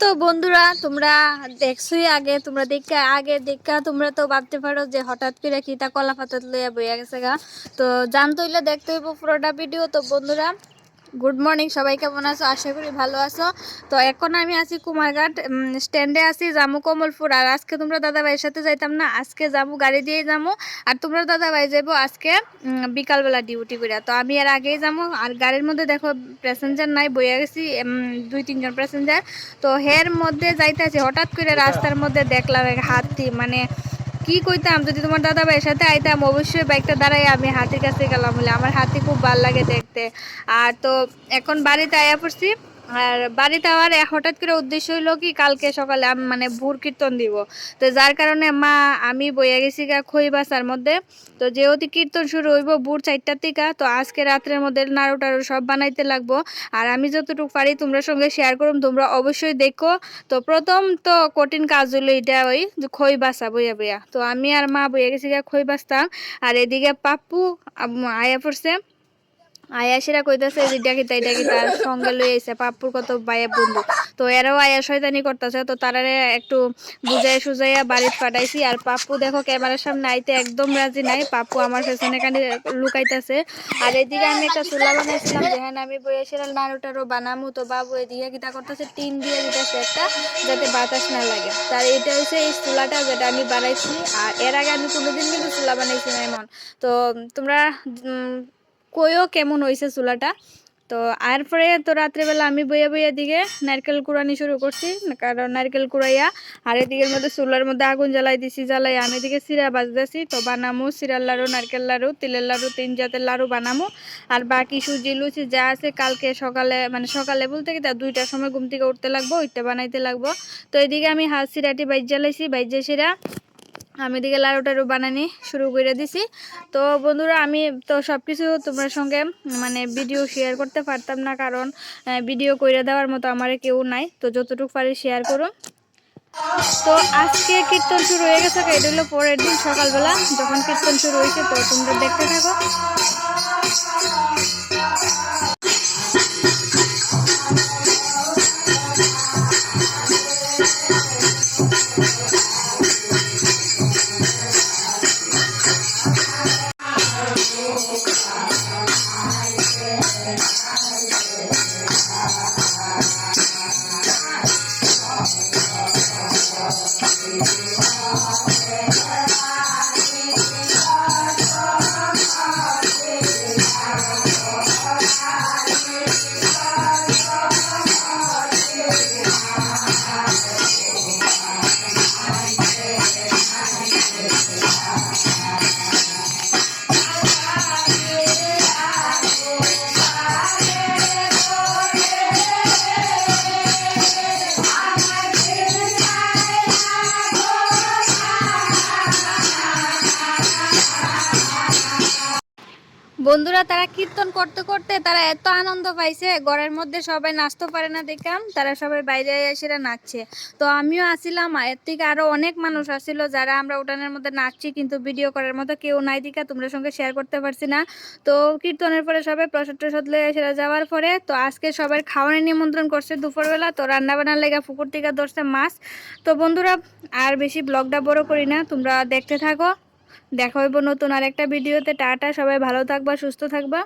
তো বন্ধুরা তোমরা দেখছোই আগে তোমরা দেখে আগে দেখা তোমরা তো ভাবতে পারো যে হঠাৎ করে কিতা কলা পাতাত লইয়া বইয়া গেছে গা। তো জানতে হইলে দেখতে হইব পুরোটা ভিডিও। তো বন্ধুরা গুড মর্নিং সবাই কেমন আছো? আশা করি ভালো আছো। তো এখন আমি আছি কুমারঘাট স্ট্যান্ডে আছি জামু কমলপুর। আর আজকে তোমরা দাদা ভাইয়ের সাথে যাইতাম না, আজকে যাব, গাড়ি দিয়ে যাব। আর তোমরা দাদা ভাই যাব আজকে বিকালবেলা ডিউটি করে তো আমি আর আগেই যাব। আর গাড়ির মধ্যে দেখো প্যাসেঞ্জার নাই, বইয়া গেছি দুই, তিনজন প্যাসেঞ্জার তো হের মধ্যে যাইতেছি, হঠাৎ করে রাস্তার মধ্যে দেখলাম এক হাতি মানে কি কইতাম? যদি তোমার দাদা ভাইয়ের সাথে আইতাম, অবশ্যই বাইকটা দাঁড়াই আমি হাতির কাছে গেলাম বলে আমার হাতি খুব ভালো লাগে দেখতে। আর তো এখন বাড়িতে আয়া পড়ছি। আর বাড়িতে আবার হঠাৎ করে উদ্দেশ্য হইল কি, কালকে সকালে আমি মানে ভোর কীর্তন দিব। তো যার কারণে মা, আমি বইয়া গেছি গা খই বাসার মধ্যে। তো যেহেতু কীর্তন শুরু হইব ভোর চারটার থেকে তো আজকে রাত্রের মধ্যে নাড়ু টাড়ু সব বানাইতে লাগবো। আর আমি যতটুকু পারি তোমরা সঙ্গে শেয়ার করুম, তোমরা অবশ্যই দেখো। তো প্রথম তো কঠিন কাজ হলো এটা ওই যে খই বাসা বইয়া বইয়া। তো আমি আর মা বইয়া গেছি গা খই বাসতাম। আর এদিকে পাপ্পু আয়া পড়ছে। আয়া সেরা কইতাছে যে ডাকি তাই ডাকি তার সঙ্গে লই আইছে। পাপ্পুর কত বাইয়া বন্ধু। তো এরাও আয়া শয়তানি করতেছে, তো তারারে একটু বুঝাই সুজাইয়া বাড়িতে পাঠাইছি। আর পাপ্পু দেখো ক্যামেরার সামনে আইতে একদম রাজি নাই। পাপ্পু আমার পেছনে কানে লুকাইতেছে। আর এদিকে আমি একটা চুলা বানাইছিলাম, যেখানে আমি বইয়েছিলাম নাড়ু টাড়ু বানামু, তো বাবু এদিকে কিতা করতেছে, টিন দিয়ে দিতেছে একটা, যাতে বাতাস না লাগে। তার এটা হচ্ছে এই চুলাটা যেটা আমি বানাইছি। আর এর আগে আমি কোনোদিন কিন্তু চুলা বানাইছি না এমন। তো তোমরা কইও কেমন হয়েছে চুলাটা। তো আর পরে তো রাত্রেবেলা আমি বইয়া বইয়া দিকে নারকেল কুড়ানি শুরু করছি, কারণ নারকেল কুড়াইয়া আর এদিকের মধ্যে চুলার মধ্যে আগুন জ্বালাই দিছি জ্বালাই আমি এদিকে সিরা বাজতেছি, তো বানামু সিরার লাড়ু, নারকেল লাড়ু, তিলের লাড়ু, তিন জাতের লাড়ু বানামু। আর বাকি সুজি, লুচি যা আছে কালকে সকালে মানে সকালে বলতে কি তা দুইটার সময় ঘুম থেকে উঠতে লাগবো ওইটা বানাইতে লাগবো। তো এদিকে আমি হাত সিরাটি বাইজ জ্বালাইছি বাইজে সিরা আমি দিকে লাড়ু টাড়ু বানানি শুরু করে দিছি। তো বন্ধুরা, আমি তো সব কিছু তোমার সঙ্গে মানে ভিডিও শেয়ার করতে পারতাম না, কারণ ভিডিও করে দেওয়ার মতো আমার কেউ নাই। তো যতটুকু পারি শেয়ার করো তো আজকে কীর্তন শুরু হয়ে গেছে, এটা হলো পরের দিন সকালবেলা, যখন কীর্তন শুরু হয়েছে, তো তোমরা দেখতে থাকো। বন্ধুরা, তারা কীর্তন করতে করতে তারা এত আনন্দ পাইছে, ঘরের মধ্যে সবাই নাচতে পারে না দেখলাম, তারা সবাই বাইরে এসে নাচছে। তো আমিও আসিলাম এর থেকে আরও অনেক মানুষ আসছিল যারা আমরা উঠানের মধ্যে নাচছি, কিন্তু ভিডিও করার মতো কেউ নাই দিকা তোমরা সঙ্গে শেয়ার করতে পারছি না। তো কীর্তনের পরে সবাই প্রসাদ টসাদ লয়ে এসে যাওয়ার পরে, তো আজকে সবার খাওয়ানোর নিমন্ত্রণ করছে দুপুরবেলা, তো রান্না বান্নার লেগে পুকুর থেকে ধরছে মাছ। তো বন্ধুরা, আর বেশি ব্লগটা বড় করি না, তোমরা দেখতে থাকো। দেখা হইব নতুন আর একটা ভিডিওতে টাটা সবাই ভালো থাকবা সুস্থ থাকবা।